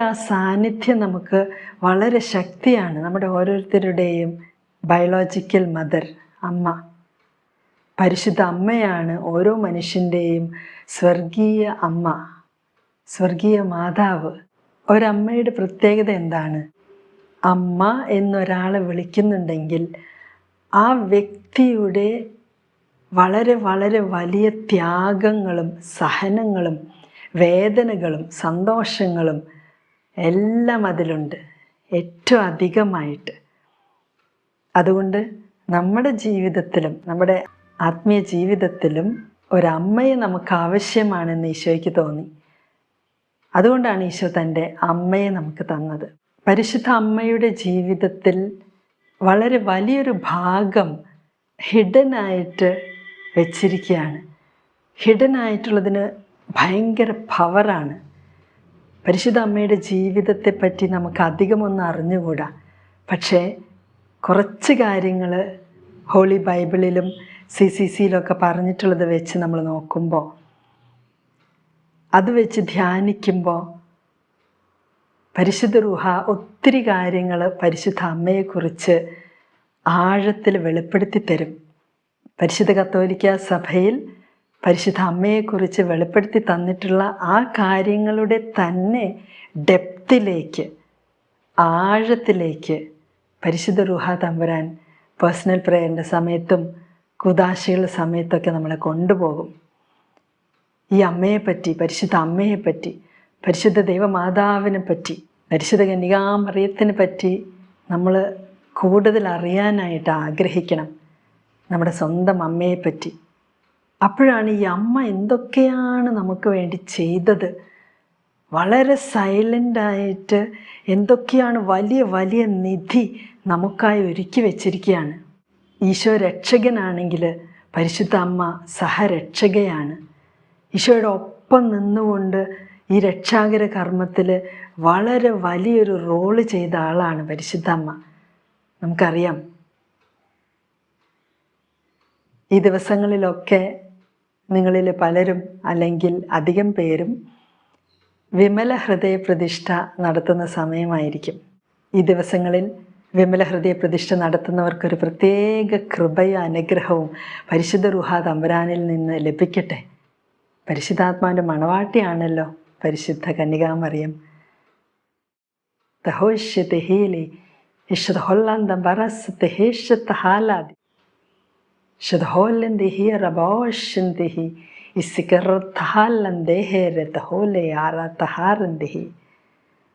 ആ സാന്നിധ്യം നമുക്ക് വളരെ ശക്തിയാണ്. നമ്മുടെ ഓരോരുത്തരുടെയും ബയോളജിക്കൽ മദർ അമ്മ. പരിശുദ്ധ അമ്മയാണ് ഓരോ മനുഷ്യന്റെയും സ്വർഗീയ അമ്മ സ്വർഗീയ മാതാവ്. ഒരമ്മയുടെ പ്രത്യേകത എന്താണ്? അമ്മ എന്നൊരാളെ വിളിക്കുന്നുണ്ടെങ്കിൽ ആ വ്യക്തിയുടെ വളരെ വളരെ വലിയ ത്യാഗങ്ങളും സഹനങ്ങളും വേദനകളും സന്തോഷങ്ങളും എല്ലാം അതിലുണ്ട്. ഏറ്റവും അധികമായിട്ട്. അതുകൊണ്ട് നമ്മുടെ ജീവിതത്തിലും നമ്മുടെ ആത്മീയ ജീവിതത്തിലും ഒരമ്മയെ നമുക്ക് ആവശ്യമാണെന്ന് ഈശോയ്ക്ക് തോന്നി. അതുകൊണ്ടാണ് ഈശോ തന്റെ അമ്മയെ നമുക്ക് തന്നത്. പരിശുദ്ധ അമ്മയുടെ ജീവിതത്തിൽ വളരെ വലിയൊരു ഭാഗം ഹിഡനായിട്ട് വെച്ചിരിക്കുകയാണ്. ഹിഡനായിട്ടുള്ളതിന് ഭയങ്കര പവറാണ്. പരിശുദ്ധ അമ്മയുടെ ജീവിതത്തെപ്പറ്റി നമുക്ക് അധികമൊന്നും അറിഞ്ഞുകൂടാ. പക്ഷേ കുറച്ച് കാര്യങ്ങൾ ഹോളി ബൈബിളിലും സി സി സിയിലൊക്കെ പറഞ്ഞിട്ടുള്ളത് വെച്ച് നമ്മൾ നോക്കുമ്പോൾ അത് വെച്ച് ധ്യാനിക്കുമ്പോൾ പരിശുദ്ധ റുഹ ഒത്തിരി കാര്യങ്ങൾ പരിശുദ്ധ അമ്മയെക്കുറിച്ച് ആഴത്തിൽ വെളിപ്പെടുത്തി തരും പരിശുദ്ധ കത്തോലിക്ക സഭയിൽ പരിശുദ്ധ അമ്മയെക്കുറിച്ച് വെളിപ്പെടുത്തി തന്നിട്ടുള്ള ആ കാര്യങ്ങളുടെ തന്നെ ഡെപ്തിലേക്ക് ആഴത്തിലേക്ക് പരിശുദ്ധ റുഹ തമ്പുരാൻ പേഴ്സണൽ പ്രേയറിന്റെ സമയത്തും കുദാശികളുടെ സമയത്തൊക്കെ നമ്മളെ കൊണ്ടുപോകും. ഈ അമ്മയെപ്പറ്റി പരിശുദ്ധ അമ്മയെപ്പറ്റി പരിശുദ്ധ ദൈവമാതാവിനെ പറ്റി പരിശുദ്ധ കന്യകാമറിയത്തിനെ പറ്റി നമ്മൾ കൂടുതൽ അറിയാനായിട്ട് ആഗ്രഹിക്കണം. നമ്മുടെ സ്വന്തം അമ്മയെപ്പറ്റി. അപ്പോഴാണ് ഈ അമ്മ എന്തൊക്കെയാണ് നമുക്ക് വേണ്ടി ചെയ്തത്? വളരെ സൈലന്റായിട്ട് എന്തൊക്കെയാണ് വലിയ വലിയ നിധി നമുക്കായി ഒരുക്കി വെച്ചിരിക്കുകയാണ്. ഈശോ രക്ഷകനാണെങ്കിൽ പരിശുദ്ധ അമ്മ സഹരക്ഷകയാണ്. ഈശോയുടെ ഒപ്പം നിന്നുകൊണ്ട് ഈ രക്ഷാകര കർമ്മത്തിൽ വളരെ വലിയൊരു റോൾ ചെയ്ത ആളാണ് പരിശുദ്ധ അമ്മ. നമുക്കറിയാം. ഈ ദിവസങ്ങളിലൊക്കെ നിങ്ങളിൽ പലരും അല്ലെങ്കിൽ അധികം പേരും വിമല ഹൃദയ പ്രതിഷ്ഠ നടത്തുന്ന സമയമായിരിക്കും. ഈ ദിവസങ്ങളിൽ വിമല ഹൃദയ പ്രതിഷ്ഠ നടത്തുന്നവർക്കൊരു പ്രത്യേക കൃപയും അനുഗ്രഹവും പരിശുദ്ധ റുഹ തമ്പുരാനിൽ നിന്ന് ലഭിക്കട്ടെ. പരിശുദ്ധാത്മാവിന്റെ മണവാട്ടിയാണല്ലോ പരിശുദ്ധ കന്യകാമറിയം. തഹോഷ്യ തെഹീലി ഇഷത് ഹൊല്ലാന്തം ബറസ് തെഹേഷത്ത് ഹാലാദി شدهولن هي رباوشن دهي السكر تهالن دهي رتهولي عرا تهارن دهي